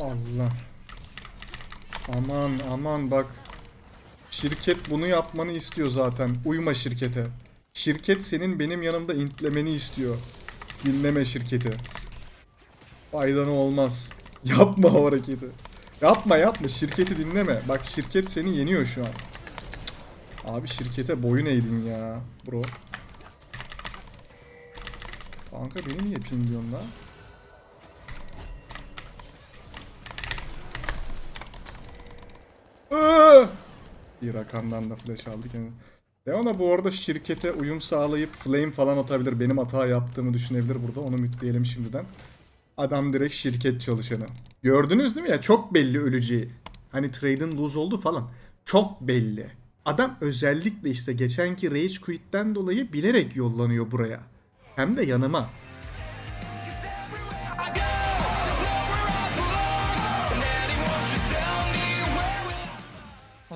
Allah. Aman aman bak. Şirket bunu yapmanı istiyor zaten. Uyma şirkete. Şirket senin benim yanımda intlemeni istiyor. Dinleme şirketi. Faydanı olmaz. Yapma o hareketi. Yapma yapma şirketi dinleme. Bak şirket seni yeniyor şu an. Abi şirkete boyun eğdin ya bro. Kanka beni niye pinliyorsun lan? Bir rakamdan da flash aldık. Yani. Leona bu arada şirkete uyum sağlayıp flame falan atabilir. Benim hata yaptığımı düşünebilir burada. Onu mütleyelim şimdiden. Adam direkt şirket çalışanı. Gördünüz değil mi ya? Çok belli öleceği. Hani trade'in lose oldu falan. Çok belli. Adam özellikle işte geçenki Rage Quit'ten dolayı bilerek yollanıyor buraya. Hem de yanıma.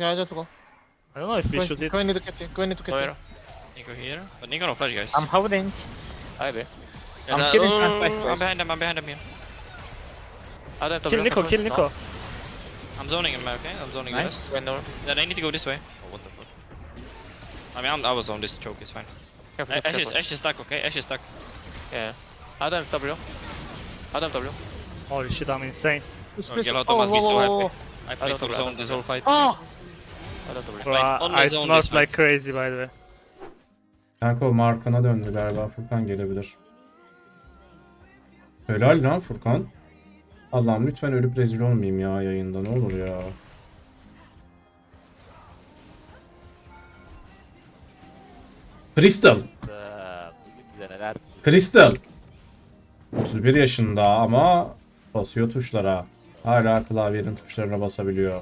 Okay, I just go. I don't know if we Go, should hit. go into the kitchen. Go into the Go kitchen. here. Nico here. But Nico no flash, guys. I'm holding. I be. Yes, I'm killing oh, flash back, I'm behind him, I'm behind him here. I don't have Kill Nico, kill Nico. I'm zoning him, okay? I'm zoning Nice. nice. When no. Yeah, they need to go this way. Oh, what the fuck. I mean, I'm, I was on this choke, it's fine. Careful, A- Ash is, careful. Ash is stuck, okay? Ash is stuck. Yeah. I don't have W. I don't have W. Holy shit, I'm insane. Oh, Gelato must be so happy. I played don't for know, I zone don't this whole fight. Oh! I don't have W. Bro, Like, on I zone crazy by the way. Kanka o markana döndü galiba. Furkan gelebilir. Helal lan Furkan. Allah'ım lütfen ölüp rezil olmayayım ya yayında ne olur ya. Crystal. Crystal. 31 yaşında ama basıyor tuşlara. Hala klavyenin tuşlarına basabiliyor.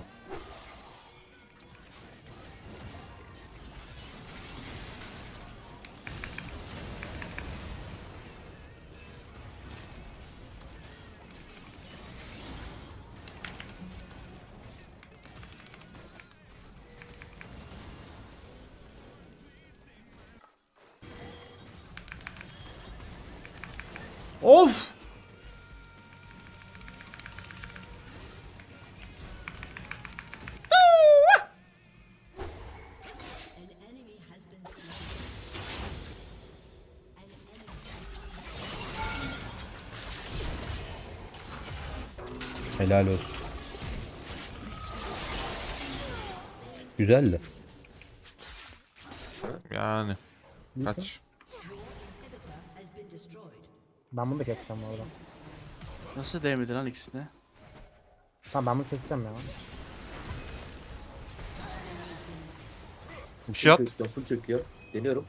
Of! Helal olsun. Güzeldi. Yani. Kaç? Ben bunu da keseceğim bu arada. Nasıl değmedi lan ikisine? Tamam ben bunu keseceğim ya. Bir şey at. Full çekiyor. Deniyorum.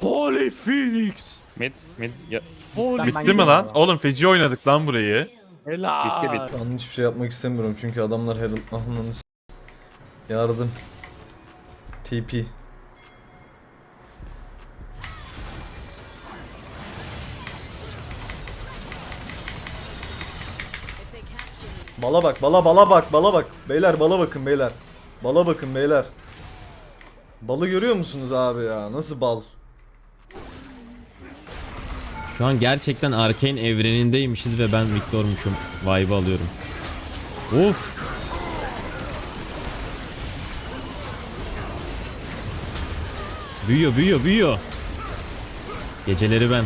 Holy Phoenix! Mid, mid, yeah. Holy Ben- ben Bitti mi gidiyorum lan? ya. Oğlum feci oynadık lan burayı. Helal. Bitti bitti. Ben hiçbir şey yapmak istemiyorum çünkü adamlar Herald Mahmut'un Yardım. TP. Bala bak, bala bala bak, bala bak. Beyler bala bakın beyler. Bala bakın beyler. Balı görüyor musunuz abi ya? Nasıl bal? Şu an gerçekten Arkane evrenindeymişiz ve ben Victor'muşum. Vibe alıyorum. Of. Büyüyor, büyüyor, büyüyor. Geceleri ben.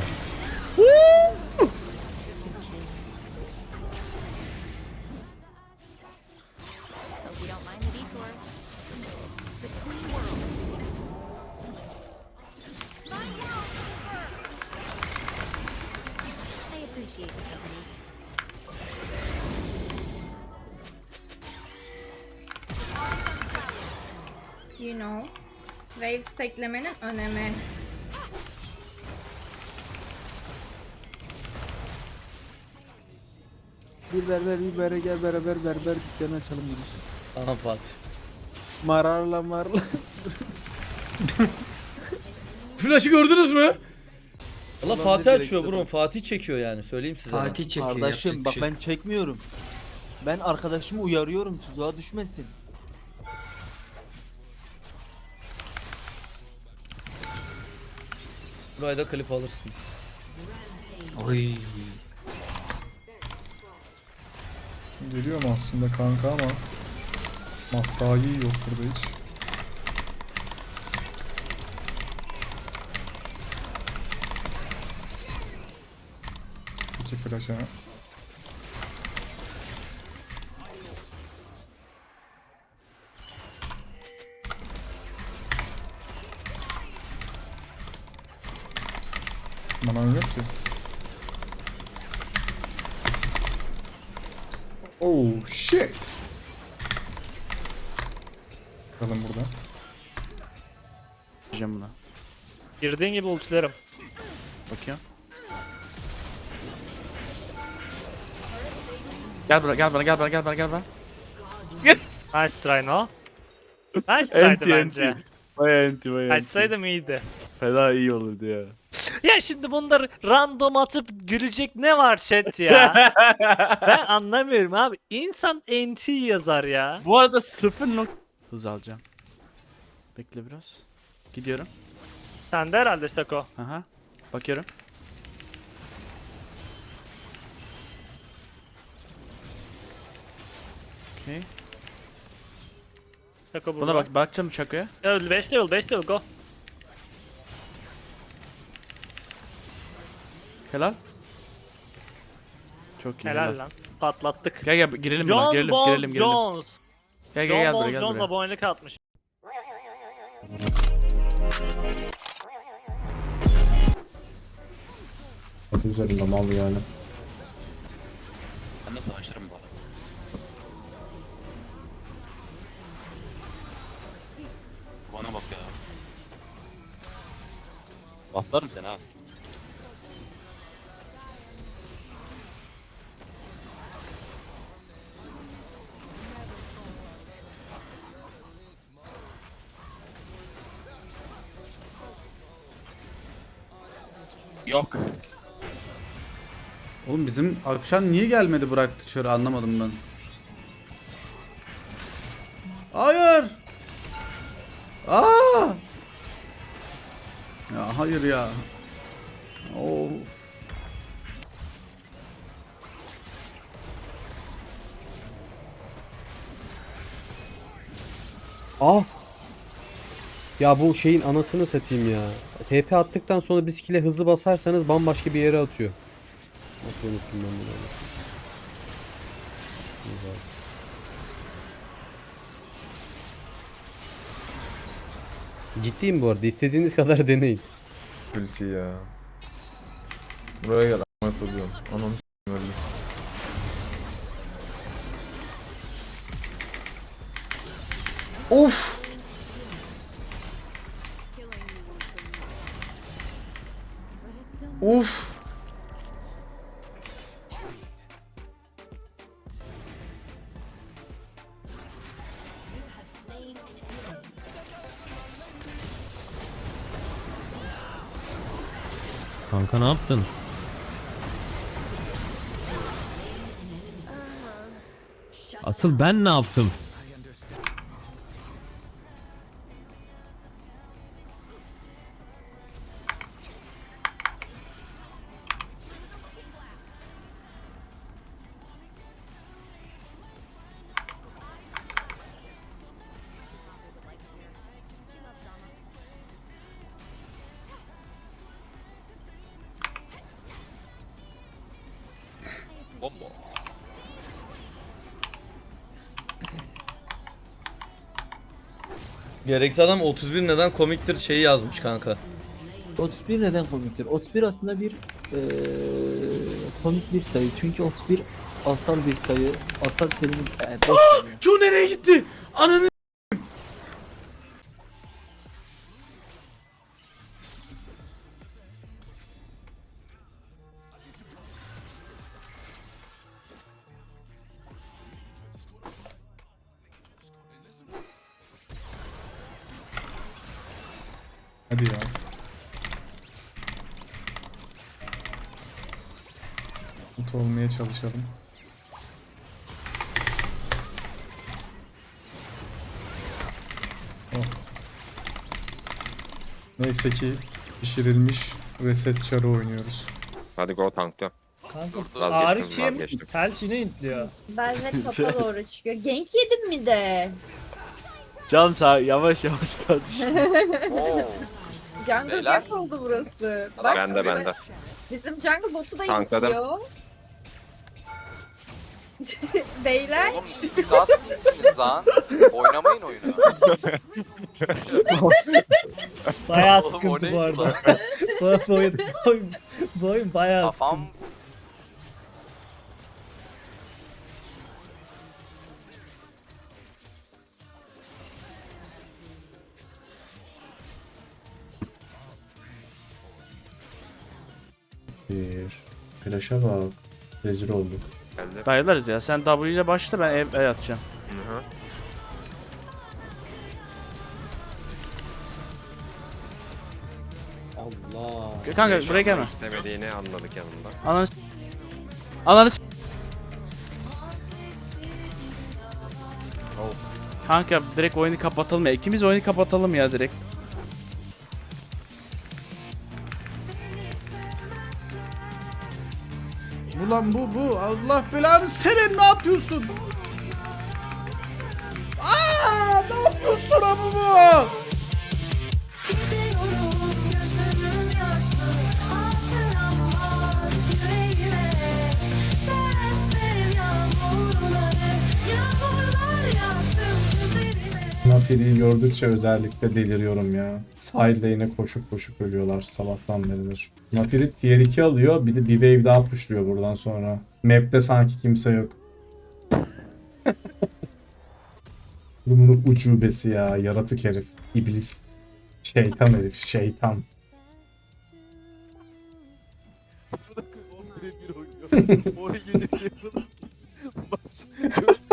You know. Wave stacklemenin önemi. Bir berber bir bere gel beraber berber dükkanı açalım biz. Aha Fatih. Mararla marla. Flash'ı gördünüz mü? Valla Fatih direkt açıyor zaten. bro. Fatih çekiyor yani. Söyleyeyim size. ben. çekiyor. Kardeşim bak ben çekmiyorum. Ben arkadaşımı uyarıyorum tuzağa düşmesin. Burayı da klip alırsınız. Oy. Geliyorum aslında kanka ama Mastagi yok burada hiç. İki flash ha. Manam yok ki. Oh shit. Bakalım burada. Diyeceğim buna. Girdiğin gibi ultilerim. Bakayım. Gel buraya, gel bana, gel bana, gel bana, gel bana. Nice try no. Nice try'dı bence. Baya enti, baya enti. Açsaydım iyiydi. Fena iyi olurdu ya. Ya şimdi bunları random atıp gülecek ne var chat ya? ben anlamıyorum abi. İnsan NT yazar ya. Bu arada sıfır nok... Hız alacağım. Bekle biraz. Gidiyorum. Sen de herhalde Şako. Aha. Bakıyorum. Okey. Şako burada. Buna bak, bakacağım şakaya. Level 5 level 5 level go. Helal. Çok iyi. Helal lan. Patlattık. Gel gel girelim buna, John girelim, girelim, girelim. Jones. Gel gel John gel Bon buraya, gel Jones buraya. abonelik atmış. Adı üzerinde mal yani. Ben de savaşırım bu arada. Bana bak ya. Bufflarım seni ha. Yok. Oğlum bizim akşam niye gelmedi bıraktı dışarı anlamadım ben. Hayır. Aa! Ya hayır ya. Oo. Ah! Ya bu şeyin anasını satayım ya. TP attıktan sonra bir skill'e hızlı basarsanız bambaşka bir yere atıyor. Nasıl unuttum ben bunu? Güzel. Ciddiyim bu arada. İstediğiniz kadar deneyin. Ülke ya. Buraya gel a**ına koyuyorum. Ananı s**tim öldü. Of! Uf! Kanka ne yaptın? Asıl ben ne yaptım? Gereksiz adam 31 neden komiktir şeyi yazmış kanka. 31 neden komiktir? 31 aslında bir eee, komik bir sayı. Çünkü 31 asal bir sayı. Asal kelime... Ee, ya. Q nereye gitti? Ananı Hadi ya. Mut olmaya çalışalım. Oh. Neyse ki pişirilmiş Reset çarı oynuyoruz. Hadi go tankta. Kanka Vazgeçtim, Ağrı kim? vazgeçtim. Pelçini intliyor. Velvet topa doğru çıkıyor. Genk yedim mi de? Can sağ yavaş yavaş kardeşim. Jungle Beyler. gap oldu burası. Bak Bende bende. Bizim jungle botu da Tankladım. yapıyor. Beyler lan. Oynamayın oyunu. Bayağı Oğlum, o sıkıntı bu neydi arada. bu, bu oyun, bu oyun, bayağı sıkıntı. Flash'a bak. Rezil olduk. Dayılarız ya. Sen W ile başla ben E, e atacağım. Allah. Kanka buraya gelme. İstemediğini anladık yanında. Ananı s- Ananı s- Kanka direkt oyunu kapatalım ya. İkimiz oyunu kapatalım ya direkt. Ulan bu bu Allah belanı senin ne yapıyorsun? Aa ne yapıyorsun abi Nafiri'yi gördükçe özellikle deliriyorum ya. Sahilde yine koşup koşup ölüyorlar sabahtan beridir. Nafiri tier 2 alıyor bir de bir wave daha pushluyor buradan sonra. Map'te sanki kimse yok. Bunun ucubesi ya yaratık herif. İblis. Şeytan herif şeytan. Öleceğim. Ay. Yaş